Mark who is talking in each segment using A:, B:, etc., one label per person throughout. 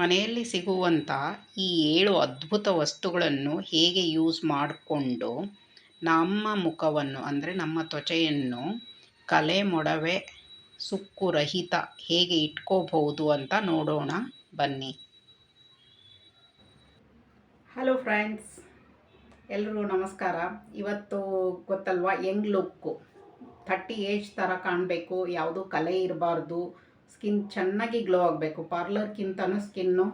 A: ಮನೆಯಲ್ಲಿ ಸಿಗುವಂಥ ಈ ಏಳು ಅದ್ಭುತ ವಸ್ತುಗಳನ್ನು ಹೇಗೆ ಯೂಸ್ ಮಾಡಿಕೊಂಡು ನಮ್ಮ ಮುಖವನ್ನು, ಅಂದರೆ ನಮ್ಮ ತ್ವಚೆಯನ್ನು ಕಲೆ ಮೊಡವೆ ಸುಕ್ಕು ರಹಿತ ಹೇಗೆ ಇಟ್ಕೋಬಹುದು ಅಂತ ನೋಡೋಣ. ಬನ್ನಿ. ಹಲೋ ಫ್ರೆಂಡ್ಸ್ ಎಲ್ಲರೂ ನಮಸ್ಕಾರ. ಇವತ್ತು ಗೊತ್ತಲ್ವಾ ಯಂಗ್ ಲುಕ್ಕು ಥರ್ಟಿ ಏಜ್ ಥರ ಕಾಣಬೇಕು, ಯಾವುದೂ ಕಲೆ ಇರಬಾರ್ದು ಸ್ಕಿನ್ ಚೆನ್ನಾಗಿ ಗ್ಲೋ ಆಗಬೇಕು. ಪಾರ್ಲರ್ಗಿಂತನೂ ಸ್ಕಿನ್ನು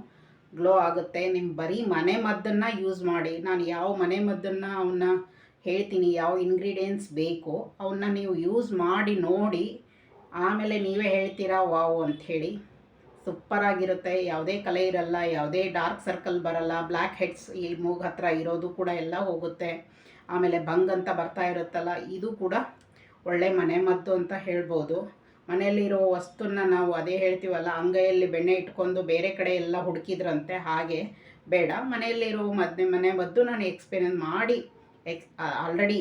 A: ಗ್ಲೋ ಆಗುತ್ತೆ. ನಿಮ್ಮ ಬರೀ ಮನೆ ಮದ್ದನ್ನು ಯೂಸ್ ಮಾಡಿ, ನಾನು ಯಾವ ಮನೆ ಮದ್ದನ್ನು ಅವನ್ನ ಹೇಳ್ತೀನಿ, ಯಾವ ಇಂಗ್ರೀಡಿಯೆಂಟ್ಸ್ ಬೇಕು ಅವನ್ನ ನೀವು ಯೂಸ್ ಮಾಡಿ ನೋಡಿ, ಆಮೇಲೆ ನೀವೇ ಹೇಳ್ತೀರಾ ವಾವ್ ಅಂಥೇಳಿ ಸೂಪರಾಗಿರುತ್ತೆ ಯಾವುದೇ ಕಲೆ ಇರಲ್ಲ, ಯಾವುದೇ ಡಾರ್ಕ್ ಸರ್ಕಲ್ ಬರಲ್ಲ ಬ್ಲ್ಯಾಕ್ ಹೆಡ್ಸ್ ಈ ಮೂಗು ಹತ್ರ ಇರೋದು ಕೂಡ ಎಲ್ಲ ಹೋಗುತ್ತೆ. ಆಮೇಲೆ ಬಂಗ್ ಅಂತ ಬರ್ತಾ ಇರುತ್ತಲ್ಲ, ಇದು ಕೂಡ ಒಳ್ಳೆ ಮನೆ ಮದ್ದು ಅಂತ ಹೇಳ್ಬೋದು. ಮನೆಯಲ್ಲಿರೋ ವಸ್ತುನ ನಾವು ಅದೇ ಹೇಳ್ತೀವಲ್ಲ, ಅಂಗೈಯಲ್ಲಿ ಬೆಣ್ಣೆ ಇಟ್ಕೊಂಡು ಬೇರೆ ಕಡೆ ಎಲ್ಲ ಹುಡುಕಿದ್ರಂತೆ, ಹಾಗೆ ಬೇಡ. ಮನೆಯಲ್ಲಿರೋ ಮದ್ದೆ ಮನೆ ಮದ್ದು ನಾನು ಎಕ್ಸ್ಪೀರಿಯನ್ಸ್ ಮಾಡಿ ಎಕ್ಸ್ ಆಲ್ರೆಡಿ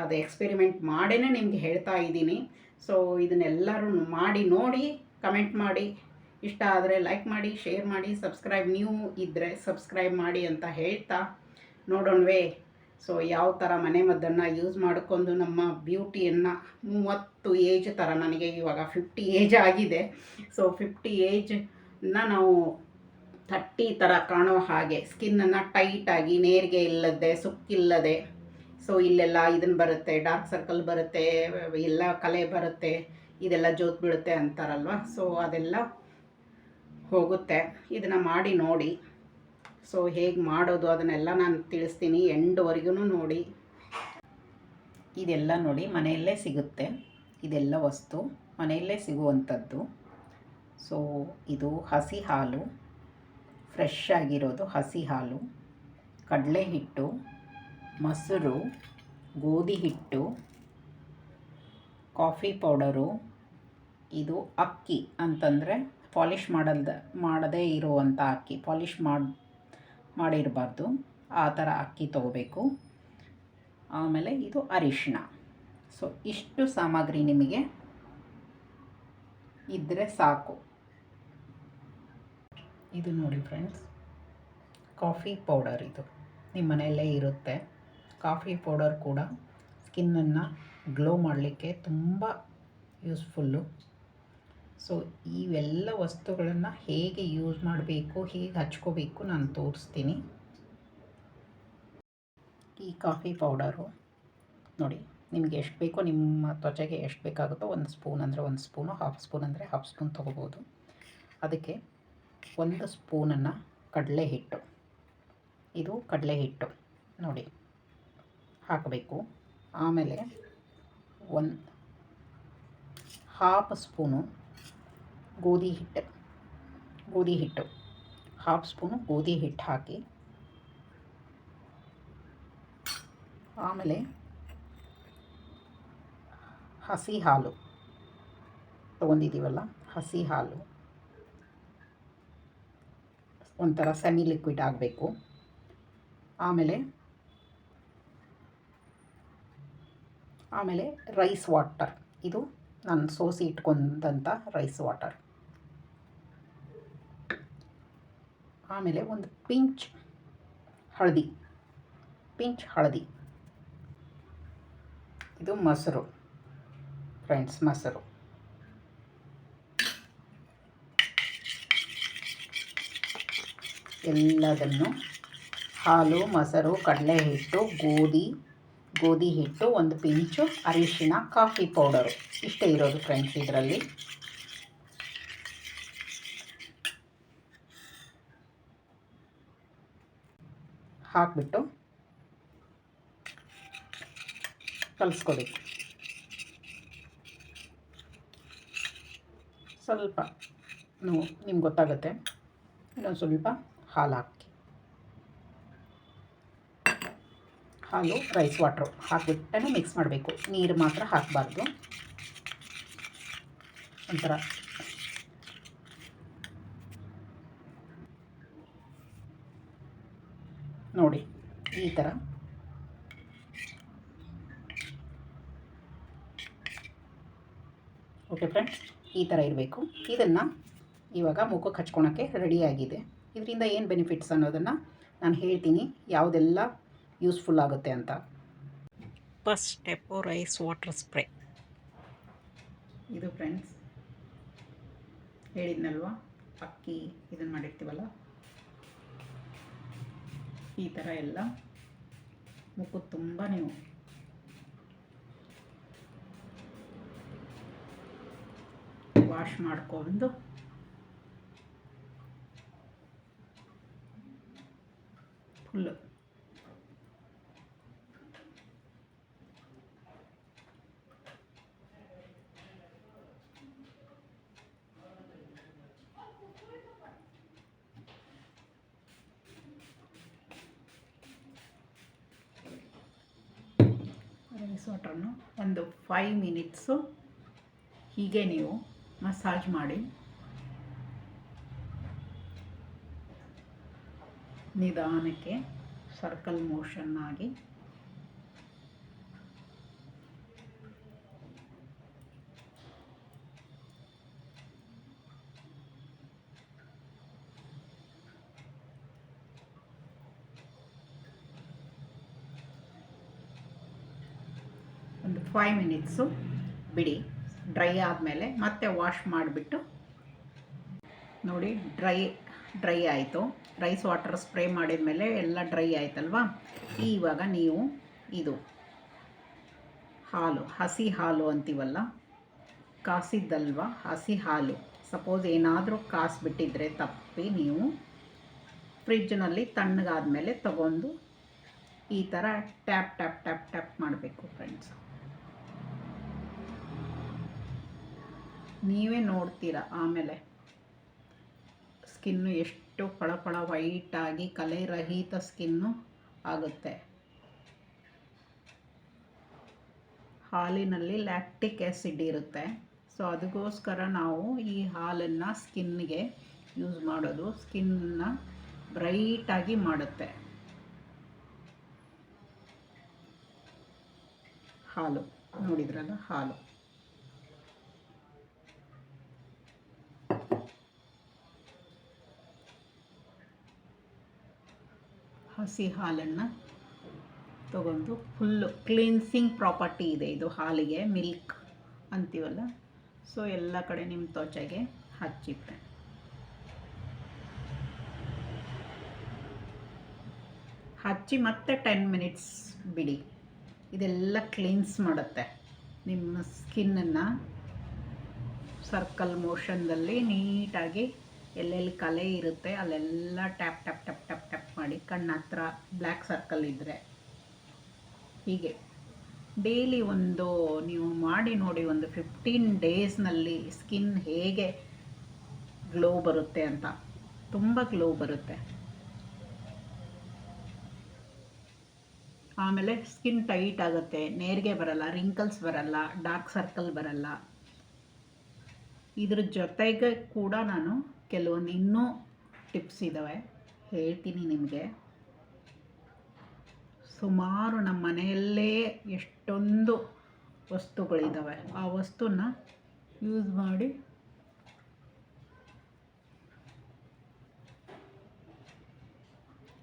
A: ಅದು ಎಕ್ಸ್ಪೆರಿಮೆಂಟ್ ಮಾಡೇ ನಿಮಗೆ ಹೇಳ್ತಾ ಇದ್ದೀನಿ. ಸೊ ಇದನ್ನೆಲ್ಲರೂ ಮಾಡಿ, ನೋಡಿ ಕಮೆಂಟ್ ಮಾಡಿ. ಇಷ್ಟ ಆದರೆ ಲೈಕ್ ಮಾಡಿ ಶೇರ್ ಮಾಡಿ ಸಬ್ಸ್ಕ್ರೈಬ್ ನೀವು ಇದ್ದರೆ ಸಬ್ಸ್ಕ್ರೈಬ್ ಮಾಡಿ ಅಂತ ಹೇಳ್ತಾ ನೋಡೋಣವೇ. ಸೊ ಯಾವ ಥರ ಮನೆ ಮದ್ದನ್ನು ಯೂಸ್ ಮಾಡಿಕೊಂಡು ನಮ್ಮ ಬ್ಯೂಟಿಯನ್ನು ಮೂವತ್ತು ಏಜ್ ಥರ ನನಗೆ ಇವಾಗ ಫಿಫ್ಟಿ ಏಜ್ ಆಗಿದೆ. ಸೊ ಫಿಫ್ಟಿ ಏಜ್ನ ನಾವು ಥರ್ಟಿ ಥರ ಕಾಣೋ ಹಾಗೆ ಸ್ಕಿನ್ನನ್ನು ಟೈಟಾಗಿ ನೇರಿಗೆ ಇಲ್ಲದೆ, ಸುಕ್ಕಿಲ್ಲದೆ ಸೊ ಇಲ್ಲೆಲ್ಲ ಇದನ್ನು ಬರುತ್ತೆ ಡಾರ್ಕ್ ಸರ್ಕಲ್ ಬರುತ್ತೆ, ಎಲ್ಲ ಕಲೆ ಬರುತ್ತೆ, ಇದೆಲ್ಲ ಜೋತ್ ಬೀಳುತ್ತೆ ಅಂತಾರಲ್ವ? ಸೊ ಅದೆಲ್ಲ ಹೋಗುತ್ತೆ. ಇದನ್ನು ಮಾಡಿ ನೋಡಿ. ಸೊ ಹೇಗೆ ಮಾಡೋದು ಅದನ್ನೆಲ್ಲ ನಾನು ತಿಳಿಸ್ತೀನಿ ಎಂಡ್ವರೆಗೂ ನೋಡಿ. ಇದೆಲ್ಲ ನೋಡಿ ಮನೆಯಲ್ಲೇ ಸಿಗುತ್ತೆ. ಇದೆಲ್ಲ ವಸ್ತು ಮನೆಯಲ್ಲೇ ಸಿಗುವಂಥದ್ದು. ಸೊ ಇದು ಹಸಿ ಹಾಲು. ಫ್ರೆಶ್ ಆಗಿರೋದು ಹಸಿ ಹಾಲು. ಕಡಲೆ ಹಿಟ್ಟು. ಮೊಸರು. ಗೋಧಿ ಹಿಟ್ಟು. Coffee powder. ಇದು ಅಕ್ಕಿ ಅಂತಂದರೆ ಪಾಲಿಷ್ ಮಾಡಲ್ದ ಮಾಡದೇ ಇರುವಂಥ ಅಕ್ಕಿ. ಪಾಲಿಷ್ ಮಾಡಿ ಮಾಡಿರಬಾರ್ದು. ಆ ಥರ ಅಕ್ಕಿ ತೊಗೋಬೇಕು. ಆಮೇಲೆ ಇದು ಅರಿಶಿಣ. ಸೊ, ಇಷ್ಟು ಸಾಮಗ್ರಿ ನಿಮಗೆ ಇದ್ದರೆ ಸಾಕು. ಇದು ನೋಡಿ ಫ್ರೆಂಡ್ಸ್, ಕಾಫಿ ಪೌಡರ್ ಇದು. ನಿಮ್ಮ ಮನೆಯಲ್ಲೇ ಇರುತ್ತೆ. ಕಾಫಿ ಪೌಡರ್ ಕೂಡ ಸ್ಕಿನ್ನನ್ನು ಗ್ಲೋ ಮಾಡಲಿಕ್ಕೆ ತುಂಬ ಯೂಸ್ಫುಲ್ಲು. ಸೊ ಇವೆಲ್ಲ ವಸ್ತುಗಳನ್ನು ಹೇಗೆ ಯೂಸ್ ಮಾಡಬೇಕು, ಹೇಗೆ ಹಚ್ಕೋಬೇಕು ನಾನು ತೋರಿಸ್ತೀನಿ. ಈ ಕಾಫಿ ಪೌಡರು ನೋಡಿ, ನಿಮಗೆ ಎಷ್ಟು ಬೇಕೋ ನಿಮ್ಮ ತ್ವಚೆಗೆ ಎಷ್ಟು ಬೇಕಾಗುತ್ತೋ ಒಂದು ಸ್ಪೂನ್ ಅಂದರೆ ಒಂದು ಸ್ಪೂನು ಹಾಫ್ ಸ್ಪೂನ್ ಅಂದರೆ ಹಾಫ್ ಸ್ಪೂನ್ ತೊಗೋಬೋದು. ಅದಕ್ಕೆ ಒಂದು ಸ್ಪೂನನ್ನು ಕಡಲೆ ಹಿಟ್ಟು. ಇದು ಕಡಲೆ ಹಿಟ್ಟು, ನೋಡಿ, ಹಾಕಬೇಕು. ಆಮೇಲೆ ಒಂದು ಹಾಫ್ ಸ್ಪೂನು ಗೋಧಿ ಹಿಟ್ಟು ಗೋಧಿ ಹಿಟ್ಟು ಹಾಫ್ ಸ್ಪೂನು ಗೋಧಿ ಹಿಟ್ಟು ಹಾಕಿ. ಆಮೇಲೆ ಹಸಿ ಹಾಲು ತೊಗೊಂಡಿದ್ದೀವಲ್ಲ, ಹಸಿ ಹಾಲು. ಒಂಥರ ಸೆಮಿ ಲಿಕ್ವಿಡ್ ಆಗಬೇಕು. ಆಮೇಲೆ ಆಮೇಲೆ ರೈಸ್ ವಾಟರ್ ಇದು ನಾನು ಸೋಸಿ ಇಟ್ಕೊಂಡಂಥ ರೈಸ್ ವಾಟರ್ ಆಮೇಲೆ ಒಂದು ಪಿಂಚ್ ಹಳದಿ ಪಿಂಚ್ ಹಳದಿ. ಇದು ಮೊಸರು ಫ್ರೆಂಡ್ಸ್, ಮೊಸರು. ಎಲ್ಲದನ್ನು ಹಾಲು, ಮೊಸರು ಕಡಲೆ ಹಿಟ್ಟು ಗೋಧಿ ಗೋಧಿ ಹಿಟ್ಟು, ಒಂದು ಪಿಂಚು ಅರಿಶಿಣ, ಕಾಫಿ ಪೌಡರು. ಇಷ್ಟೇ ಇರೋದು ಫ್ರೆಂಡ್ಸ್ ಇದರಲ್ಲಿ. ಹಾಕಿಬಿಟ್ಟು ಕಲಸ್ಕೊಬೇಕು ಸ್ವಲ್ಪ ನೋ ನಿಮ್ಗೆ ಗೊತ್ತಾಗುತ್ತೆ. ಇನ್ನೊಂದು ಸ್ವಲ್ಪ ಹಾಲು ಹಾಕಿ. ಹಾಲು ರೈಸ್ ವಾಟ್ರು ಹಾಕಿಬಿಟ್ಟೇ ಮಿಕ್ಸ್ ಮಾಡಬೇಕು. ನೀರು ಮಾತ್ರ ಹಾಕಬಾರ್ದು. ಒಂಥರ ನೋಡಿ ಈ ಥರ ಓಕೆ ಫ್ರೆಂಡ್ಸ್ ಈ ಥರ ಇರಬೇಕು. ಇದನ್ನು ಇವಾಗ ಮುಖಕ್ಕೆ ಹಚ್ಕೊಳಕ್ಕೆ ರೆಡಿಯಾಗಿದೆ ಇದರಿಂದ ಏನು ಬೆನಿಫಿಟ್ಸ್ ಅನ್ನೋದನ್ನು ನಾನು ಹೇಳ್ತೀನಿ. ಯಾವುದೆಲ್ಲ ಯೂಸ್ಫುಲ್ ಆಗುತ್ತೆ ಅಂತ. First step rice water spray ಇದು ಫ್ರೆಂಡ್ಸ್ ಹೇಳಿದ್ನಲ್ವಾ? ಅಕ್ಕಿ ಇದನ್ನು ಮಾಡಿರ್ತೀವಲ್ಲ? ಈ ಥರ ಎಲ್ಲ. ಮುಖ ತುಂಬ ನೀವು. ವಾಶ್ ಮಾಡ್ಕೊಂಡು ಫುಲ್ಲು ವಾಟರ್ನು ಒಂದು ಫೈವ್ ಮಿನಿಟ್ಸು ಹೀಗೆ ನೀವು ಮಸಾಜ್ ಮಾಡಿ. ನಿಧಾನಕ್ಕೆ ಸರ್ಕಲ್ ಮೋಷನ್ ಆಗಿ ಒಂದು ಫೈವ್ ಮಿನಿಟ್ಸು ಬಿಡಿ ಡ್ರೈ ಆದಮೇಲೆ ಮತ್ತೆ ವಾಶ್ ಮಾಡಿಬಿಟ್ಟು ನೋಡಿ ಡ್ರೈ ಡ್ರೈ ಆಯಿತು. ರೈಸ್ ವಾಟರ್ ಸ್ಪ್ರೇ ಮಾಡಿದ ಮೇಲೆ ಎಲ್ಲ ಡ್ರೈ ಆಯ್ತಲ್ವಾ? ಇವಾಗ ನೀವು ಇದು ಹಾಲು, ಹಸಿ ಹಾಲು ಅಂತೀವಲ್ಲ? ಕಾಸಿದ್ದಲ್ವ? ಹಸಿ ಹಾಲು. ಸಪೋಸ್ ಏನಾದರೂ ಕಾಸಿಬಿಟ್ಟಿದ್ರೆ ತಪ್ಪಿ ನೀವು ಫ್ರಿಜ್ನಲ್ಲಿ ತಣ್ಣಗಾದ್ಮೇಲೆ ತಗೊಂಡು ಈ ಥರ ಟ್ಯಾಪ್ ಟ್ಯಾಪ್ ಟ್ಯಾಪ್ ಟ್ಯಾಪ್ ಮಾಡಬೇಕು ಫ್ರೆಂಡ್ಸ್ ನೀವೇ ನೋಡ್ತೀರಾ ಆಮೇಲೆ. ಸ್ಕಿನ್ನು ಎಷ್ಟು ಫಳಫಳ ವೈಟಾಗಿ ಕಲೆ ರಹಿತ ಸ್ಕಿನ್ನು ಆಗುತ್ತೆ. ಹಾಲಿನಲ್ಲಿ ಲ್ಯಾಕ್ಟಿಕ್ ಆ್ಯಸಿಡ್ ಇರುತ್ತೆ. ಸೊ ಅದಕ್ಕೋಸ್ಕರ ನಾವು ಈ ಹಾಲನ್ನು ಸ್ಕಿನ್ಗೆ ಯೂಸ್ ಮಾಡೋದು. ಸ್ಕಿನ್ನ ಬ್ರೈಟಾಗಿ ಮಾಡುತ್ತೆ. ಹಾಲು. ನೋಡಿದ್ರಲ್ಲ ಹಾಲು. ಹಸಿ ಹಾಲನ್ನು ತಗೊಂಡು ಫುಲ್ಲು ಕ್ಲೀನ್ಸಿಂಗ್ ಪ್ರಾಪರ್ಟಿ ಇದೆ ಇದು ಹಾಲಿಗೆ, ಮಿಲ್ಕ್ ಅಂತೀವಲ್ಲ. ಸೊ, ಎಲ್ಲ ಕಡೆ ನಿಮ್ಮ ತ್ವಚೆಗೆ ಹಚ್ಚಿತ್ತೆ ಹಚ್ಚಿ ಮತ್ತೆ ಟೆನ್ ಮಿನಿಟ್ಸ್ ಬಿಡಿ. ಇದೆಲ್ಲ ಕ್ಲೀನ್ಸ್ ಮಾಡುತ್ತೆ. ನಿಮ್ಮ ಸ್ಕಿನ್ನನ್ನು ಸರ್ಕಲ್ ಮೋಷನ್ದಲ್ಲಿ ನೀಟಾಗಿ ಎಲ್ಲೆಲ್ಲಿ ಕಲೆ ಇರುತ್ತೆ ಅಲ್ಲೆಲ್ಲ tap tap tap tap tap ಮಾಡಿ ಕಣ್ಣ ಹತ್ರ ಬ್ಲ್ಯಾಕ್ ಸರ್ಕಲ್ ಇದ್ದರೆ ಹೀಗೆ. ಡೈಲಿ ಒಂದು ನೀವು ಮಾಡಿ ನೋಡಿ ಒಂದು ಫಿಫ್ಟೀನ್ ಡೇಸ್ನಲ್ಲಿ ಸ್ಕಿನ್ ಹೇಗೆ ಗ್ಲೋ ಬರುತ್ತೆ ಅಂತ. ತುಂಬ ಗ್ಲೋ ಬರುತ್ತೆ. ಆಮೇಲೆ ಸ್ಕಿನ್ ಟೈಟ್ ಆಗುತ್ತೆ. ನೇರಿಗೆ ಬರಲ್ಲ ರಿಂಕಲ್ಸ್ ಬರಲ್ಲ ಡಾರ್ಕ್ ಸರ್ಕಲ್ ಬರಲ್ಲ. ಇದ್ರ ಜೊತೆಗೆ ಕೂಡ ನಾನು ಕೆಲವೊಂದು ಇನ್ನೂ ಟಿಪ್ಸ್ ಇದ್ದಾವೆ ಹೇಳ್ತೀನಿ ನಿಮಗೆ. ಸುಮಾರು ನಮ್ಮ ಮನೆಯಲ್ಲೇ ಎಷ್ಟೊಂದು ವಸ್ತುಗಳಿದ್ದಾವೆ ಆ ವಸ್ತುನ ಯೂಸ್ ಮಾಡಿ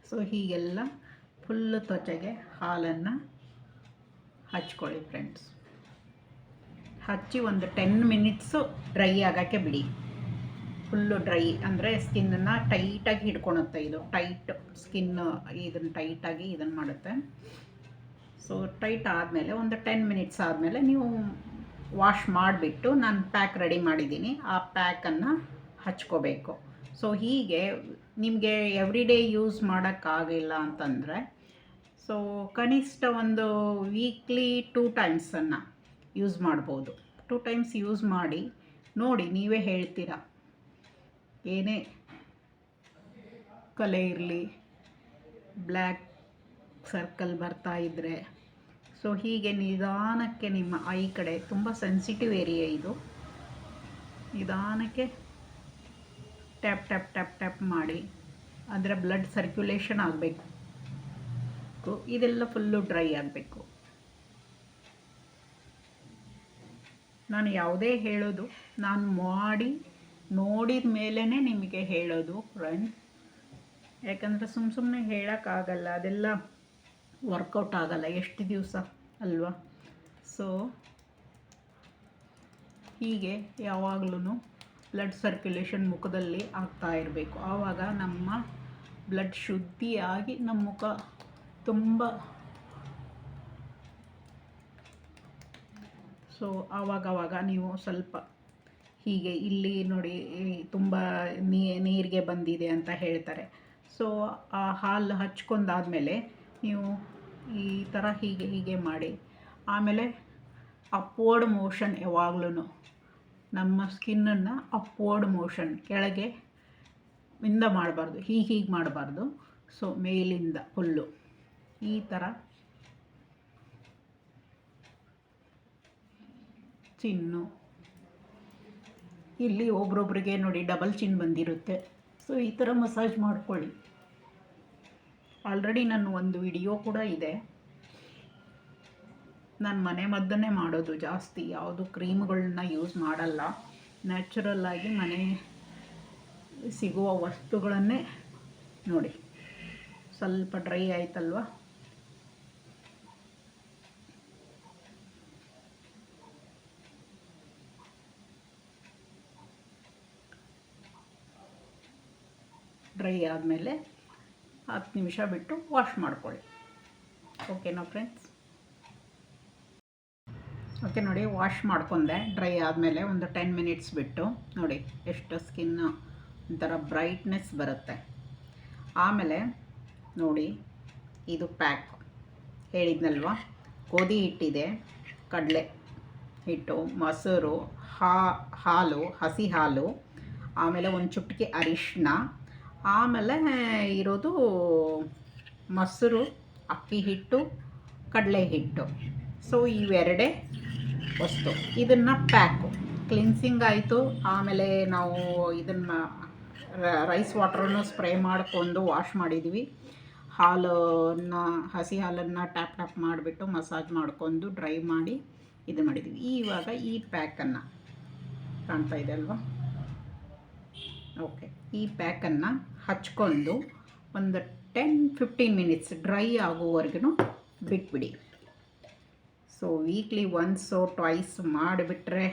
A: ಸೊ ಹೀಗೆಲ್ಲ ಫುಲ್ಲು ತ್ವಚೆಗೆ ಹಾಲನ್ನು ಹಚ್ಕೊಳ್ಳಿ ಫ್ರೆಂಡ್ಸ್ ಹಚ್ಚಿ ಒಂದು ಟೆನ್ ಮಿನಿಟ್ಸು ಡ್ರೈ ಆಗೋಕ್ಕೆ ಬಿಡಿ. ಫುಲ್ಲು ಡ್ರೈ, ಅಂದರೆ ಸ್ಕಿನ್ನನ್ನು ಟೈಟಾಗಿ ಹಿಡ್ಕೊಳುತ್ತೆ ಇದು. ಟೈಟ್ ಸ್ಕಿನ್, ಇದನ್ನು ಟೈಟಾಗಿ ಇದನ್ನು ಮಾಡುತ್ತೆ. ಸೊ ಟೈಟ್ ಆದಮೇಲೆ ಒಂದು ಟೆನ್ ಮಿನಿಟ್ಸ್ ಆದಮೇಲೆ ನೀವು ವಾಶ್ ಮಾಡಿಬಿಟ್ಟು ನಾನು ಪ್ಯಾಕ್ ರೆಡಿ ಮಾಡಿದ್ದೀನಿ. ಆ ಪ್ಯಾಕನ್ನು ಹಚ್ಕೋಬೇಕು. ಸೊ ಹೀಗೆ ನಿಮಗೆ ಎವ್ರಿ ಡೇ ಯೂಸ್ ಮಾಡೋಕ್ಕಾಗಿಲ್ಲ ಅಂತಂದರೆ ಸೊ ಕನಿಷ್ಠ ಒಂದು ವೀಕ್ಲಿ ಟೂ ಟೈಮ್ಸನ್ನು ಯೂಸ್ ಮಾಡ್ಬೋದು. ಟೂ ಟೈಮ್ಸ್ ಯೂಸ್ ಮಾಡಿ ನೋಡಿ ನೀವೇ ಹೇಳ್ತೀರಾ? ಏನೇ ಕಲೆ ಇರಲಿ, ಬ್ಲ್ಯಾಕ್ ಸರ್ಕಲ್ ಬರ್ತಾ ಇದ್ದರೆ ಸೊ ಹೀಗೆ ನಿಧಾನಕ್ಕೆ ನಿಮ್ಮ ಐ ಕಡೆ, ತುಂಬ ಸೆನ್ಸಿಟಿವ್ ಏರಿಯಾ ಇದು. ನಿಧಾನಕ್ಕೆ ಟ್ಯಾಪ್ ಟ್ಯಾಪ್ ಟ್ಯಾಪ್ ಟ್ಯಾಪ್ ಮಾಡಿ ಅಂದರೆ ಬ್ಲಡ್ ಸರ್ಕ್ಯುಲೇಷನ್ ಆಗಬೇಕು. ಇದೆಲ್ಲ ಫುಲ್ಲು ಡ್ರೈ ಆಗಬೇಕು. ನಾನು ಯಾವುದೇ ಹೇಳೋದು, ನಾನು ಮಾಡಿ ನೋಡಿದ ಮೇಲೇ ನಿಮಗೆ ಹೇಳೋದು ಫ್ರೆಂಡ್ ಯಾಕಂದರೆ ಸುಮ್ಮ ಸುಮ್ಮನೆ ಹೇಳೋಕ್ಕಾಗಲ್ಲ, ಅದೆಲ್ಲ ವರ್ಕೌಟ್ ಆಗಲ್ಲ, ಎಷ್ಟು ದಿವಸ ಅಲ್ವಾ? ಸೊ ಹೀಗೆ ಯಾವಾಗಲೂ ಬ್ಲಡ್ ಸರ್ಕ್ಯುಲೇಷನ್ ಮುಖದಲ್ಲಿ ಆಗ್ತಾ ಇರಬೇಕು. ಆವಾಗ ನಮ್ಮ ಬ್ಲಡ್ ಶುದ್ಧಿಯಾಗಿ ನಮ್ಮ ಮುಖ ತುಂಬ ಸೊ ಆವಾಗವಾಗ ನೀವು ಸ್ವಲ್ಪ ಹೀಗೆ ಇಲ್ಲಿ ನೋಡಿ ತುಂಬ ನೀರಿಗೆ ಬಂದಿದೆ ಅಂತ ಹೇಳ್ತಾರೆ. ಸೊ ಆ ಹಾಲು ಹಚ್ಕೊಂಡಾದ್ಮೇಲೆ ನೀವು ಈ ಥರ ಹೀಗೆ ಹೀಗೆ ಮಾಡಿ. ಆಮೇಲೆ ಅಪ್ವರ್ಡ್ ಮೋಷನ್ ಯಾವಾಗ್ಲೂ ನಮ್ಮ ಸ್ಕಿನ್ನನ್ನು ಅಪ್ವರ್ಡ್ ಮೋಷನ್ ಕೆಳಗೆ ಇಂದ ಮಾಡಬಾರ್ದು, ಹೀಗೆ ಹೀಗೆ ಮಾಡಬಾರ್ದು. ಸೊ ಮೇಲಿಂದ ಫುಲ್ಲು ಈ ಥರ ಚಿನ್ನು. ಇಲ್ಲಿ ಒಬ್ರೊಬ್ರಿಗೆ ನೋಡಿ ಡಬಲ್ ಚಿನ್ ಬಂದಿರುತ್ತೆ. ಸೊ ಈ ಥರ ಮಸಾಜ್ ಮಾಡ್ಕೊಳ್ಳಿ. ಆಲ್ರೆಡಿ ನನ್ನ ಒಂದು ವಿಡಿಯೋ ಕೂಡ ಇದೆ. ನಾನು ಮನೆ ಮದ್ದನ್ನೇ ಮಾಡೋದು ಜಾಸ್ತಿ. ಯಾವುದು ಕ್ರೀಮ್ಗಳನ್ನ ಯೂಸ್ ಮಾಡಲ್ಲ. ನ್ಯಾಚುರಲ್ಲಾಗಿ ಮನೆ ಸಿಗುವ ವಸ್ತುಗಳನ್ನೇ ನೋಡಿ. ಸ್ವಲ್ಪ ಡ್ರೈ ಆಯ್ತಲ್ವ? ಡ್ರೈ ಆದಮೇಲೆ ಹತ್ತು ನಿಮಿಷ ಬಿಟ್ಟು ವಾಶ್ ಮಾಡ್ಕೊಳ್ಳಿ. ಓಕೆನಾ ಫ್ರೆಂಡ್ಸ್ ಓಕೆ ನೋಡಿ ವಾಶ್ ಮಾಡ್ಕೊಂಡೆ. ಡ್ರೈ ಆದಮೇಲೆ ಒಂದು ಟೆನ್ ಮಿನಿಟ್ಸ್ ಬಿಟ್ಟು ನೋಡಿ, ಎಷ್ಟು ಸ್ಕಿನ್ ಒಂಥರ ಬ್ರೈಟ್ನೆಸ್ ಬರುತ್ತೆ. ಆಮೇಲೆ ನೋಡಿ, ಇದು ಪ್ಯಾಕ್ ಹೇಳಿದ್ನಲ್ವ? ಗೋಧಿ ಹಿಟ್ಟಿದೆ, ಕಡಲೆ ಹಿಟ್ಟು, ಮೊಸರು, ಹಾ, ಹಾಲು, ಹಸಿ ಹಾಲು, ಆಮೇಲೆ ಒಂದು ಚುಟ್ಕಿ ಅರಿಶಿನ ಆಮೇಲೆ ಇರೋದು ಮೊಸರು, ಅಕ್ಕಿ ಹಿಟ್ಟು, ಕಡಲೆ ಹಿಟ್ಟು. ಸೊ ಇವೆರಡೇ ವಸ್ತು. ಇದನ್ನು ಪ್ಯಾಕು ಕ್ಲಿನ್ಸಿಂಗ್ ಆಯಿತು. ಆಮೇಲೆ ನಾವು ಇದನ್ನು ರೈಸ್ ವಾಟ್ರನ್ನು ಸ್ಪ್ರೇ ಮಾಡಿಕೊಂಡು ವಾಶ್ ಮಾಡಿದ್ವಿ. ಹಾಲನ್ನು, ಹಸಿ ಹಾಲನ್ನು ಟ್ಯಾಪ್ ಟ್ಯಾಪ್ ಮಾಡಿಬಿಟ್ಟು ಮಸಾಜ್ ಮಾಡಿಕೊಂಡು ಡ್ರೈ ಮಾಡಿ ಇದು ಮಾಡಿದ್ವಿ. ಇವಾಗ ಈ ಪ್ಯಾಕನ್ನು ಕಾಣ್ತಾ ಇದೆ ಅಲ್ವಾ? ಓಕೆ ಈ ಪ್ಯಾಕನ್ನು ಹಚ್ಕೊಂಡು ಒಂದು ಟೆನ್ ಫಿಫ್ಟೀನ್ ಮಿನಿಟ್ಸ್ ಡ್ರೈ ಆಗೋವರೆಗೂ ಬಿಟ್ಬಿಡಿ. ಸೊ ವೀಕ್ಲಿ ಒನ್ಸು ಟ್ವೈಸ್ ಮಾಡಿಬಿಟ್ರೆ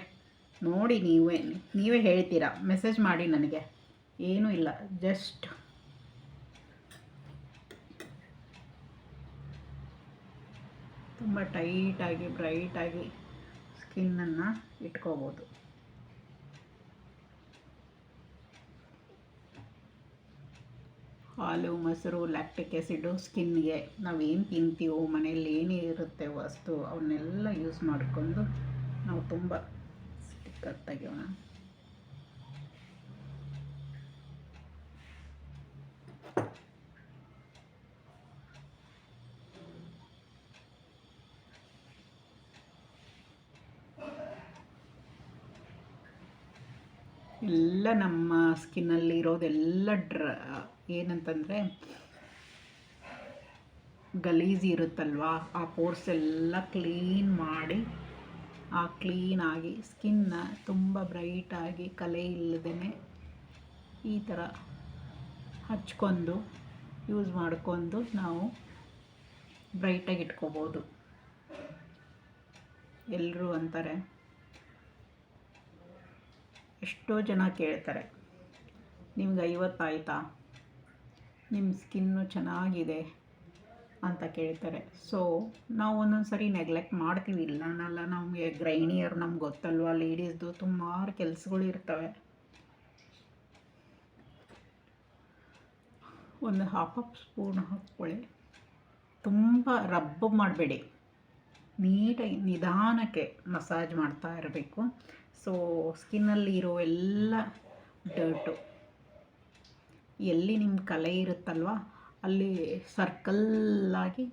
A: ನೋಡಿ ನೀವೇ ನೀವೇ ಹೇಳ್ತೀರಾ? ಮೆಸೇಜ್ ಮಾಡಿ ನನಗೆ. ಏನೂ ಇಲ್ಲ ಜಸ್ಟ್ ತುಂಬ ಟೈಟಾಗಿ ಬ್ರೈಟಾಗಿ ಸ್ಕಿನ್ನನ್ನು ಇಟ್ಕೋಬೋದು. ಹಾಲು, ಮೊಸರು, ಲ್ಯಾಕ್ಟಿಕ್ ಆ್ಯಸಿಡು ಸ್ಕಿನ್ಗೆ ಏನು ತಿಂತೀವೋ, ಮನೆಯಲ್ಲಿ ಏನೇ ಇರುತ್ತೆ ವಸ್ತು, ಅವನ್ನೆಲ್ಲ ಯೂಸ್ ಮಾಡಿಕೊಂಡು ನಾವು ತುಂಬ ಸ್ಟಿಕ್ಕರ್ ಎಲ್ಲ ನಮ್ಮ ಸ್ಕಿನ್ನಲ್ಲಿ ಇರೋದೆಲ್ಲ ಡ್ರ ಏನಂತಂದರೆ ಗಲೀಜು ಇರುತ್ತಲ್ವಾ, ಆ ಪೋರ್ಸ್ ಎಲ್ಲ ಕ್ಲೀನ್ ಮಾಡಿ, ಆ ಕ್ಲೀನಾಗಿ ಸ್ಕಿನ್ನ ತುಂಬ ಬ್ರೈಟಾಗಿ ಕಲೆ ಇಲ್ಲದೇ ಈ ಥರ ಹಚ್ಕೊಂಡು ಯೂಸ್ ಮಾಡ್ಕೊಂಡು ನಾವು ಬ್ರೈಟಾಗಿ ಇಟ್ಕೋಬೋದು. ಎಲ್ಲರೂ ಅಂತಾರೆ. ಎಷ್ಟೋ ಜನ ಕೇಳ್ತಾರೆ, ನಿಮ್ಗೆ ಐವತ್ತಾಯ್ತಾ ನಿಮ್ಮ ಸ್ಕಿನ್ನು ಚೆನ್ನಾಗಿದೆ ಅಂತ ಕೇಳ್ತಾರೆ. ಸೊ ನಾವು ಒಂದೊಂದು ಸರಿ ನೆಗ್ಲೆಕ್ಟ್ ಮಾಡ್ತೀವಿ. ಇಲ್ಲ ನಮಗೆ ಗ್ರೈಣಿಯರ್ ನಮ್ಗೆ ಗೊತ್ತಲ್ವ? ಲೇಡೀಸ್ದು ಸುಮಾರು ಕೆಲಸಗಳು ಇರ್ತವೆ. ಒಂದು ಹಾಫ್ ಅಪ್ ಸ್ಪೂನ್ ಹಾಕ್ಕೊಳ್ಳಿ. ತುಂಬ ರಬ್ಬ್ ಮಾಡಬೇಡಿ. ನೀಟಾಗಿ, ನಿಧಾನಕ್ಕೆ ಮಸಾಜ್ ಮಾಡ್ತಾ ಇರಬೇಕು. ಸೊ ಸ್ಕಿನ್ನಲ್ಲಿ ಇರೋ ಎಲ್ಲ ಡರ್ಟು ಎಲ್ಲಿ ನಿಮ್ಮ ಕಲೆ ಇರುತ್ತಲ್ವ? ಅಲ್ಲಿ ಸರ್ಕಲ್ಲಾಗಿ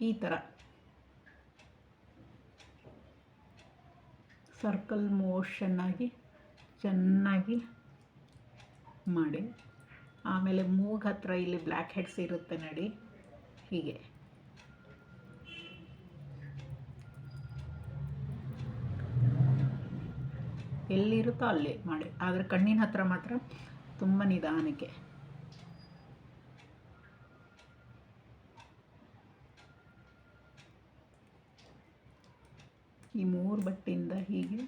A: ಈ ಥರ ಸರ್ಕಲ್ ಮೋಷನ್ನಾಗಿ ಚೆನ್ನಾಗಿ ಮಾಡಿ. ಆಮೇಲೆ ಮೂಗ್ ಹತ್ರ ಇಲ್ಲಿ ಬ್ಲ್ಯಾಕ್ ಹೆಡ್ಸ್ ಇರುತ್ತೆ ನೋಡಿ. ಹೀಗೆ. ಎಲ್ಲಿರುತ್ತೋ ಅಲ್ಲಿ ಮಾಡಿ. ಆದರೆ ಕಣ್ಣಿನ ಹತ್ರ ಮಾತ್ರ ತುಂಬ ನಿಧಾನಕ್ಕೆ. ಈ ಮೂರು ಬಟ್ಟೆಯಿಂದ ಹೀಗೆ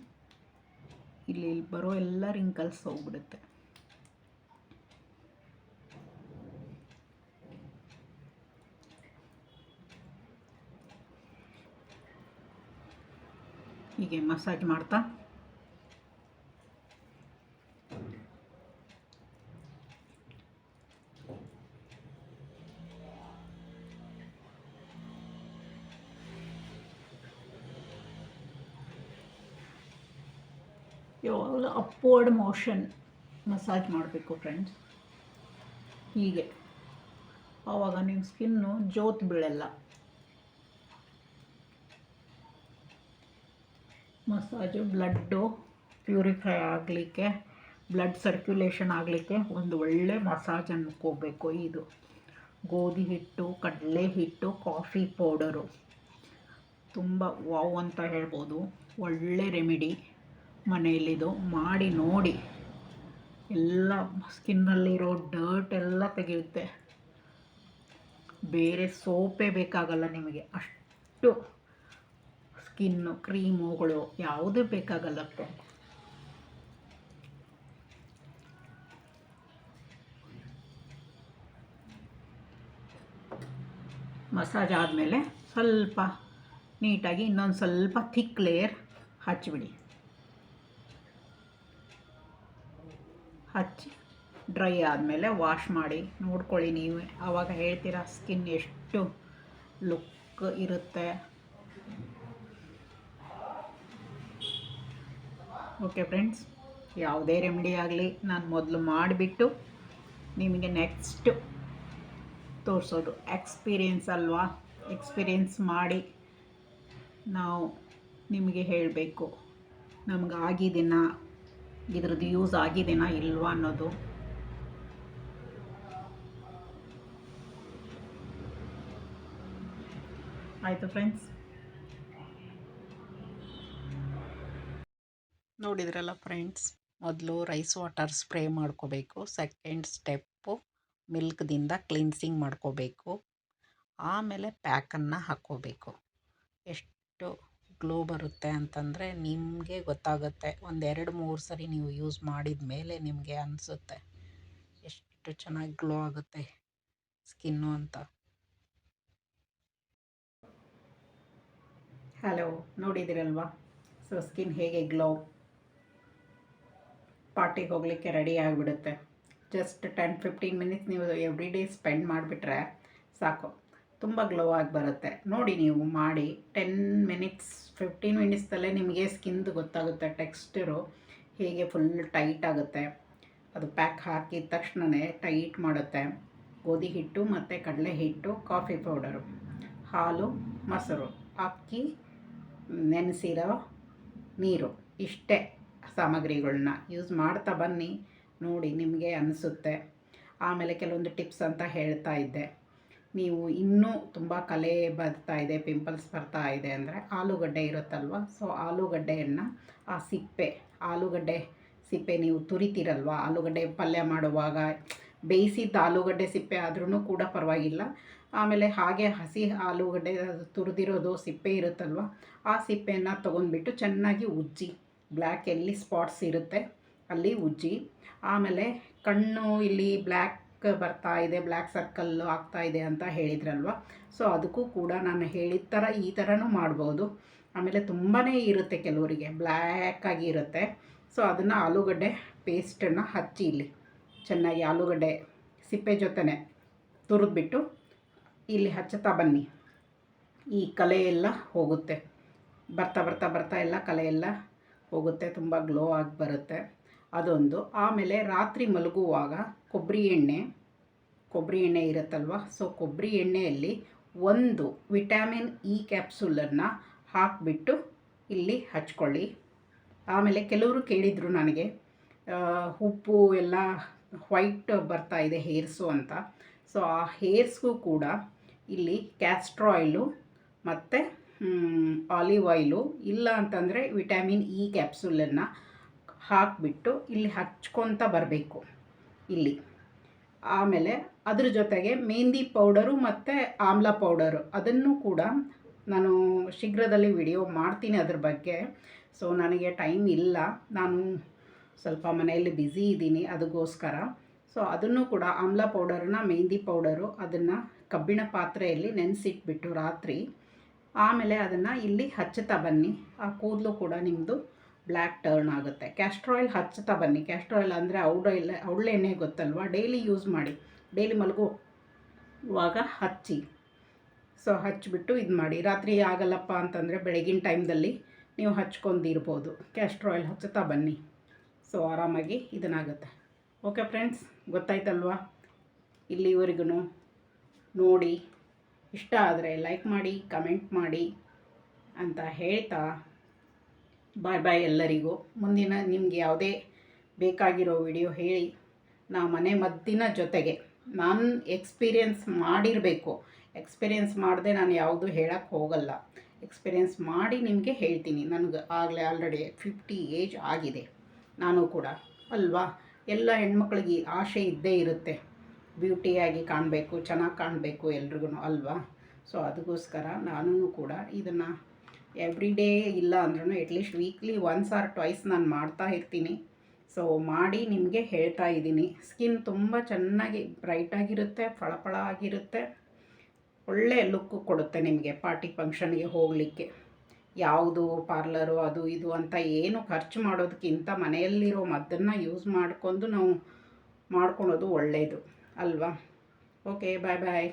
A: ಇಲ್ಲಿ ಬರೋ ಎಲ್ಲ ರಿಂಕಲ್ಸ್ ಹೋಗ್ಬಿಡುತ್ತೆ. ಹೀಗೆ ಮಸಾಜ್ ಮಾಡ್ತಾ ಯಾವಾಗಲೂ ಅಪ್ವರ್ಡ್ ಮೋಷನ್ ಮಸಾಜ್ ಮಾಡಬೇಕು ಫ್ರೆಂಡ್ಸ್ ಹೀಗೆ. ಆವಾಗ ನಿಮ್ಮ ಸ್ಕಿನ್ನು ಜೋತ್ ಬೀಳಲ್ಲ. ಮಸಾಜು ಬ್ಲಡ್ಡು ಪ್ಯೂರಿಫೈ ಆಗಲಿಕ್ಕೆ ಬ್ಲಡ್ ಸರ್ಕ್ಯುಲೇಷನ್ ಆಗಲಿಕ್ಕೆ ಒಂದು ಒಳ್ಳೆ ಮಸಾಜ್ ಅನ್ಕೋಬೇಕು ಇದು. ಗೋಧಿ ಹಿಟ್ಟು, ಕಡಲೆ ಹಿಟ್ಟು ಕಾಫಿ ಪೌಡರು ತುಂಬ ವಾವ್ ಅಂತ ಹೇಳ್ಬೋದು. ಒಳ್ಳೆ ರೆಮಿಡಿ ಮನೆಯಲ್ಲಿದು ಮಾಡಿ ನೋಡಿ. ಎಲ್ಲ ಸ್ಕಿನ್ನಲ್ಲಿರೋ ಡರ್ಟ್ ಎಲ್ಲ ತೆಗೆಯುತ್ತೆ. ಬೇರೆ ಸೋಪೇ ಬೇಕಾಗಲ್ಲ ನಿಮಗೆ. ಅಷ್ಟು ಸ್ಕಿನ್ನು, ಕ್ರೀಮುಗಳು ಯಾವುದೇ ಬೇಕಾಗಲ್ಲ ಮಸಾಜ್ ಆದಮೇಲೆ ಸ್ವಲ್ಪ ನೀಟಾಗಿ ಇನ್ನೊಂದು ಸ್ವಲ್ಪ ಥಿಕ್ ಲೇಯರ್ ಹಚ್ಚಿಬಿಡಿ. ಹಚ್ಚಿ ಡ್ರೈ ಆದಮೇಲೆ ವಾಶ್ ಮಾಡಿ. ನೋಡ್ಕೊಳ್ಳಿ ನೀವೇ ಆವಾಗ ಹೇಳ್ತೀರಾ ಸ್ಕಿನ್ ಎಷ್ಟು ಲುಕ್ ಇರುತ್ತೆ. ಓಕೆ ಫ್ರೆಂಡ್ಸ್ ಯಾವುದೇ ರೆಮಿಡಿ ಆಗಲಿ ನಾನು ಮೊದಲು ಮಾಡಿಬಿಟ್ಟು ನಿಮಗೆ ನೆಕ್ಸ್ಟ್ ತೋರಿಸೋದು. ಎಕ್ಸ್ಪೀರಿಯೆನ್ಸ್ ಅಲ್ವಾ? ಎಕ್ಸ್ಪೀರಿಯೆನ್ಸ್ ಮಾಡಿ ನಾವು ನಿಮಗೆ ಹೇಳಬೇಕು. ನಮ್ಗೆ ಆಗಿದೆನಾ ಇದ್ರದ್ದು ಯೂಸ್ ಆಗಿದೆನಾ ಇಲ್ವಾ ಅನ್ನೋದು. ಆಯಿತು ಫ್ರೆಂಡ್ಸ್ ನೋಡಿದ್ರಲ್ಲ ಫ್ರೆಂಡ್ಸ್ ಮೊದಲು ರೈಸ್ ವಾಟರ್ ಸ್ಪ್ರೇ ಮಾಡ್ಕೋಬೇಕು ಸೆಕೆಂಡ್ ಸ್ಟೆಪ್ಪು ಮಿಲ್ಕ್ದಿಂದ ಕ್ಲೀನ್ಸಿಂಗ್ ಮಾಡ್ಕೋಬೇಕು, ಆಮೇಲೆ ಪ್ಯಾಕನ್ನು ಹಾಕ್ಕೋಬೇಕು. ಎಷ್ಟು ಗ್ಲೋ ಬರುತ್ತೆ ಅಂತಂದರೆ ನಿಮಗೆ ಗೊತ್ತಾಗುತ್ತೆ. ಒಂದು ಎರಡು ಮೂರು ಸರಿ ನೀವು ಯೂಸ್ ಮಾಡಿದ ಮೇಲೆ ನಿಮಗೆ ಅನಿಸುತ್ತೆ. ಎಷ್ಟು ಚೆನ್ನಾಗಿ ಗ್ಲೋ ಆಗುತ್ತೆ ಸ್ಕಿನ್ನು ಅಂತ. ಹಲೋ, ನೋಡಿದಿರಲ್ವಾ? ಸೊ, ಸ್ಕಿನ್ ಹೇಗೆ ಗ್ಲೋ? ಪಾರ್ಟಿಗೆ ಹೋಗಲಿಕ್ಕೆ ರೆಡಿ ಆಗಿಬಿಡುತ್ತೆ. ಜಸ್ಟ್ ಟೆನ್ ಫಿಫ್ಟೀನ್ ಮಿನಿಟ್ಸ್ ನೀವು ಎವ್ರಿ ಡೇ ಸ್ಪೆಂಡ್ ಮಾಡಿಬಿಟ್ರೆ ಸಾಕು. ತುಂಬ ಗ್ಲೋ ಆಗಿ ಬರುತ್ತೆ. ನೋಡಿ ನೀವು ಮಾಡಿ ಟೆನ್ ಮಿನಿಟ್ಸ್ ಫಿಫ್ಟೀನ್ ಮಿನಿಟ್ಸ್ದಲ್ಲೇ ನಿಮಗೆ ಸ್ಕಿನ್ದು ಗೊತ್ತಾಗುತ್ತೆ ಟೆಕ್ಸ್ಚರು ಹೇಗೆ ಫುಲ್ ಟೈಟ್ ಆಗುತ್ತೆ. ಅದು ಪ್ಯಾಕ್ ಹಾಕಿದ ತಕ್ಷಣವೇ ಟೈಟ್ ಮಾಡುತ್ತೆ. ಗೋಧಿ ಹಿಟ್ಟು ಮತ್ತು ಕಡಲೆ ಹಿಟ್ಟು ಕಾಫಿ ಪೌಡರು ಹಾಲು, ಮೊಸರು, ಅಕ್ಕಿ, ನೆನೆಸಿರೋ ನೀರು, ಇಷ್ಟೇ ಸಾಮಗ್ರಿಗಳನ್ನ ಯೂಸ್ ಮಾಡ್ತಾ ಬನ್ನಿ, ನೋಡಿ ನಿಮಗೆ ಅನಿಸುತ್ತೆ. ಆಮೇಲೆ ಕೆಲವೊಂದು ಟಿಪ್ಸ್ ಅಂತ ಹೇಳ್ತಾ ಇದ್ದೆ. ನೀವು ಇನ್ನೂ ತುಂಬ ಕಲೆ ಬರ್ತಾ ಇದೆ ಪಿಂಪಲ್ಸ್ ಬರ್ತಾ ಇದೆ ಅಂದರೆ ಆಲೂಗಡ್ಡೆ ಇರುತ್ತಲ್ವ? ಸೊ ಆಲೂಗಡ್ಡೆಯನ್ನು ಆ ಸಿಪ್ಪೆ, ಆಲೂಗಡ್ಡೆ ಸಿಪ್ಪೆ ನೀವು ತುರಿತೀರಲ್ವ? ಆಲೂಗಡ್ಡೆ ಪಲ್ಯ ಮಾಡುವಾಗ ಬೇಯಿಸಿದ್ದ ಆಲೂಗಡ್ಡೆ ಸಿಪ್ಪೆ ಆದ್ರೂ ಕೂಡ ಪರವಾಗಿಲ್ಲ. ಆಮೇಲೆ ಹಾಗೆ ಹಸಿ ಆಲೂಗಡ್ಡೆ ತುರಿದಿರೋದು ಸಿಪ್ಪೆ ಇರುತ್ತಲ್ವ? ಆ ಸಿಪ್ಪೆಯನ್ನು ತೊಗೊಂಡ್ಬಿಟ್ಟು ಚೆನ್ನಾಗಿ ಉಜ್ಜಿ ಬ್ಲ್ಯಾಕ್ ಎಲ್ಲಿ ಸ್ಪಾಟ್ಸ್ ಇರುತ್ತೆ, ಅಲ್ಲಿ ಉಜ್ಜಿ. ಆಮೇಲೆ ಕಣ್ಣು ಇಲ್ಲಿ ಬ್ಲ್ಯಾಕ್ ಬರ್ತಾ ಇದೆ ಬ್ಲ್ಯಾಕ್ ಸರ್ಕಲ್ಲು ಆಗ್ತಾ ಇದೆ ಅಂತ ಹೇಳಿದ್ರಲ್ವ? ಸೊ ಅದಕ್ಕೂ ಕೂಡ ನಾನು ಹೇಳಿದ ಥರ ಈ ಥರನೂ ಮಾಡ್ಬೋದು. ಆಮೇಲೆ ತುಂಬಾ ಇರುತ್ತೆ ಕೆಲವರಿಗೆ ಬ್ಲ್ಯಾಕಾಗಿ ಇರುತ್ತೆ. ಸೊ ಅದನ್ನು ಆಲೂಗಡ್ಡೆ ಪೇಸ್ಟನ್ನು ಹಚ್ಚಿ ಇಲ್ಲಿ. ಚೆನ್ನಾಗಿ ಆಲೂಗಡ್ಡೆ ಸಿಪ್ಪೆ ಜೊತೆನೆ ತುರಿದ್ಬಿಟ್ಟು ಇಲ್ಲಿ ಹಚ್ಚುತ್ತಾ ಬನ್ನಿ. ಈ ಕಲೆ ಎಲ್ಲ ಹೋಗುತ್ತೆ. ಬರ್ತಾ ಬರ್ತಾ ಬರ್ತಾ ಎಲ್ಲ ಕಲೆ ಎಲ್ಲ ಹೋಗುತ್ತೆ. ತುಂಬ ಗ್ಲೋ ಆಗಿ ಬರುತ್ತೆ. ಅದೊಂದು. ಆಮೇಲೆ ರಾತ್ರಿ ಮಲಗುವಾಗ ಕೊಬ್ಬರಿ ಎಣ್ಣೆ. ಕೊಬ್ಬರಿ ಎಣ್ಣೆ ಇರುತ್ತಲ್ವ? ಸೊ ಕೊಬ್ಬರಿ ಎಣ್ಣೆಯಲ್ಲಿ ಒಂದು ವಿಟಾಮಿನ್ ಇ ಕ್ಯಾಪ್ಸೂಲನ್ನು ಹಾಕಿಬಿಟ್ಟು ಇಲ್ಲಿ ಹಚ್ಕೊಳ್ಳಿ. ಆಮೇಲೆ ಕೆಲವರು ಕೇಳಿದರು ನನಗೆ ಉಪ್ಪು ಎಲ್ಲ ವೈಟ್ ಬರ್ತಾ ಇದೆ ಹೇರ್ಸು ಅಂತ. ಸೊ ಆ ಹೇರ್ಸ್ಗೂ ಕೂಡ ಇಲ್ಲಿ ಕ್ಯಾಸ್ಟ್ರಾಯ್ಲು ಮತ್ತು ಆಲಿವ್ ಆಯಿಲು ಇಲ್ಲ ಅಂತಂದರೆ ವಿಟ್ಯಾಮಿನ್ ಇ ಕ್ಯಾಪ್ಸೂಲನ್ನು ಹಾಕಿಬಿಟ್ಟು ಇಲ್ಲಿ ಹಚ್ಕೊತ ಬರಬೇಕು. ಇಲ್ಲಿ. ಆಮೇಲೆ ಅದ್ರ ಜೊತೆಗೆ ಮೆಹಂದಿ ಪೌಡರು ಮತ್ತು ಆಮ್ಲ ಪೌಡರು. ಅದನ್ನು ಕೂಡ ನಾನು ಶೀಘ್ರದಲ್ಲಿ ವಿಡಿಯೋ ಮಾಡ್ತೀನಿ ಅದ್ರ ಬಗ್ಗೆ. ಸೊ ನನಗೆ ಟೈಮ್ ಇಲ್ಲ. ನಾನು ಸ್ವಲ್ಪ ಮನೆಯಲ್ಲಿ ಬ್ಯುಸಿ ಇದ್ದೀನಿ ಅದಕ್ಕೋಸ್ಕರ ಸೊ ಅದನ್ನು ಕೂಡ ಆಮ್ಲ ಪೌಡರನ್ನ, ಮೆಹಂದಿ ಪೌಡರು ಅದನ್ನು ಕಬ್ಬಿಣ ಪಾತ್ರೆಯಲ್ಲಿ ನೆನೆಸಿಟ್ಬಿಟ್ಟು ರಾತ್ರಿ. ಆಮೇಲೆ ಅದನ್ನು ಇಲ್ಲಿ ಹಚ್ಚುತ್ತಾ ಬನ್ನಿ. ಆ ಕೂದಲು ಕೂಡ ನಿಮ್ಮದು ಬ್ಲ್ಯಾಕ್ ಟರ್ನ್ ಆಗುತ್ತೆ. ಕ್ಯಾಸ್ಟ್ರ್ ಆಯಿಲ್ ಹಚ್ಚುತ್ತಾ ಬನ್ನಿ. ಕ್ಯಾಸ್ಟ್ರ್ ಆಯಿಲ್ ಅಂದರೆ ಔಡೆಲ್ಲ ಎಣ್ಣೆ ಗೊತ್ತಲ್ವಾ? ಡೈಲಿ ಯೂಸ್ ಮಾಡಿ. ಡೈಲಿ ಮಲಗುವಾಗ ಹಚ್ಚಿ. ಸೊ ಹಚ್ಚಿಬಿಟ್ಟು ಇದು ಮಾಡಿ. ರಾತ್ರಿ ಆಗಲ್ಲಪ್ಪ ಅಂತಂದರೆ ಬೆಳಗಿನ ಟೈಮ್ದಲ್ಲಿ ನೀವು ಹಚ್ಕೊಂಡಿರ್ಬೋದು. ಕ್ಯಾಸ್ಟ್ರ್ ಆಯಿಲ್ ಹಚ್ಚುತ್ತಾ ಬನ್ನಿ. ಸೊ ಆರಾಮಾಗಿ ಇದನ್ನಾಗುತ್ತೆ ಓಕೆ ಫ್ರೆಂಡ್ಸ್ ಗೊತ್ತಾಯ್ತಲ್ವಾ? ಇಲ್ಲಿವರೆಗೂ ನೋಡಿ. ಇಷ್ಟ ಆದರೆ ಲೈಕ್ ಮಾಡಿ ಕಮೆಂಟ್ ಮಾಡಿ ಅಂತ ಹೇಳ್ತಾ ಬಾಯ್ ಬಾಯ್ ಎಲ್ಲರಿಗೂ. ಮುಂದಿನ ನಿಮಗೆ ಯಾವುದೇ ಬೇಕಾಗಿರೋ ವಿಡಿಯೋ ಹೇಳಿ ನಾ ಮನೆ ಮದ್ದಿನ ಜೊತೆಗೆ. ನಾನು ಎಕ್ಸ್ಪೀರಿಯೆನ್ಸ್ ಮಾಡಿರಬೇಕು. ಎಕ್ಸ್ಪೀರಿಯೆನ್ಸ್ ಮಾಡದೆ ನಾನು ಯಾವುದು ಹೇಳಕ್ಕೆ ಹೋಗಲ್ಲ. ಎಕ್ಸ್ಪೀರಿಯೆನ್ಸ್ ಮಾಡಿ ನಿಮಗೆ ಹೇಳ್ತೀನಿ. ನನಗೆ ಆಗಲೇ ಆಲ್ರೆಡಿ ಫಿಫ್ಟಿ ಏಜ್ ಆಗಿದೆ. ನಾನು ಕೂಡ. ಅಲ್ವಾ? ಎಲ್ಲ ಹೆಣ್ಮಕ್ಳಿಗೆ ಆಸೆ ಇದ್ದೇ ಇರುತ್ತೆ. ಬ್ಯೂಟಿಯಾಗಿ ಕಾಣಬೇಕು, ಚೆನ್ನಾಗಿ ಕಾಣಬೇಕು ಎಲ್ರಿಗೂ ಅಲ್ವಾ? ಸೊ ಅದಕ್ಕೋಸ್ಕರ ನಾನು ಕೂಡ ಇದನ್ನು ಎವ್ರಿ ಡೇ ಇಲ್ಲ ಅಂದ್ರೂ at least weekly once or twice ನಾನು ಮಾಡ್ತಾ ಇರ್ತೀನಿ. ಸೊ ಮಾಡಿ ನಿಮಗೆ ಹೇಳ್ತಾ ಇದ್ದೀನಿ. ಸ್ಕಿನ್ ತುಂಬ ಚೆನ್ನಾಗಿ ಬ್ರೈಟಾಗಿರುತ್ತೆ ಫಳಫಳ ಆಗಿರುತ್ತೆ. ಒಳ್ಳೆ ಲುಕ್ಕು ಕೊಡುತ್ತೆ ನಿಮಗೆ ಪಾರ್ಟಿ ಫಂಕ್ಷನ್ಗೆ ಹೋಗಲಿಕ್ಕೆ. ಯಾವುದು ಪಾರ್ಲರು ಅದು ಇದು ಅಂತ ಏನು ಖರ್ಚು ಮಾಡೋದಕ್ಕಿಂತ ಮನೆಯಲ್ಲಿರೋ ಮದ್ದನ್ನು ಯೂಸ್ ಮಾಡಿಕೊಂಡು ನಾವು ಮಾಡ್ಕೊಳೋದು ಒಳ್ಳೆಯದು ಅಲ್ವಾ? ಓಕೆ ಬಾಯ್ ಬಾಯ್